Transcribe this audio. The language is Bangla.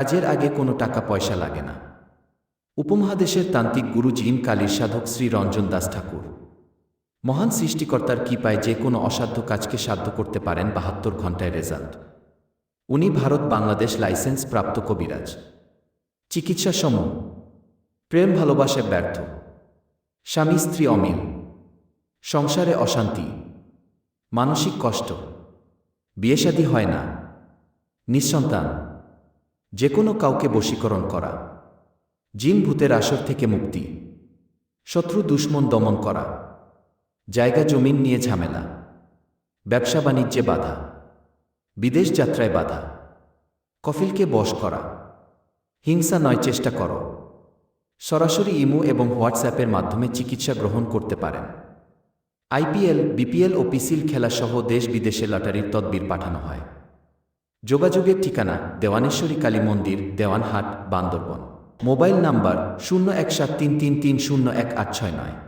কাজের আগে কোনো টাকা পয়সা লাগে না। উপমহাদেশের তান্ত্রিক গুরু জিন কালীর সাধক শ্রী রঞ্জন দাস ঠাকুর। মহান সৃষ্টিকর্তার কৃপায় যে কোনো অসাধ্য কাজকে সাধ্য করতে পারেন বাহাত্তর ঘন্টায় রেজাল্ট। উনি ভারত বাংলাদেশ লাইসেন্স প্রাপ্ত কবিরাজ। চিকিৎসা সম প্রেম ভালোবাসে ব্যর্থ। স্বামী স্ত্রী অমিল। সংসারে অশান্তি। মানসিক কষ্ট। বিয়েশাদী হয় না। নিঃসন্তান। যে কোনো কাউকে বশীকরণ করা। জিন ভূতের আসর থেকে মুক্তি। শত্রু দুশ্মন দমন করা। জায়গা জমিন নিয়ে ঝামেলা। ব্যবসা বাণিজ্যে বাধা। বিদেশ যাত্রায় বাধা। কফিলকে বশ করা। হিংসা নয়, চেষ্টা করো। সরাসরি ইমো এবং হোয়াটসঅ্যাপের মাধ্যমে চিকিৎসা গ্রহণ করতে পারেন। আইপিএল, বিপিএল ও পিসিল খেলাসহ দেশ বিদেশে লটারির তদবির পাঠানো হয়। যোগাযোগের ঠিকানা দেওয়ানেশ্বরী কালী মন্দির, দেওয়ানহাট, বান্দরবন। মোবাইল নাম্বার শূন্য এক সাত তিন তিন তিন শূন্য এক আট ছয় নয়।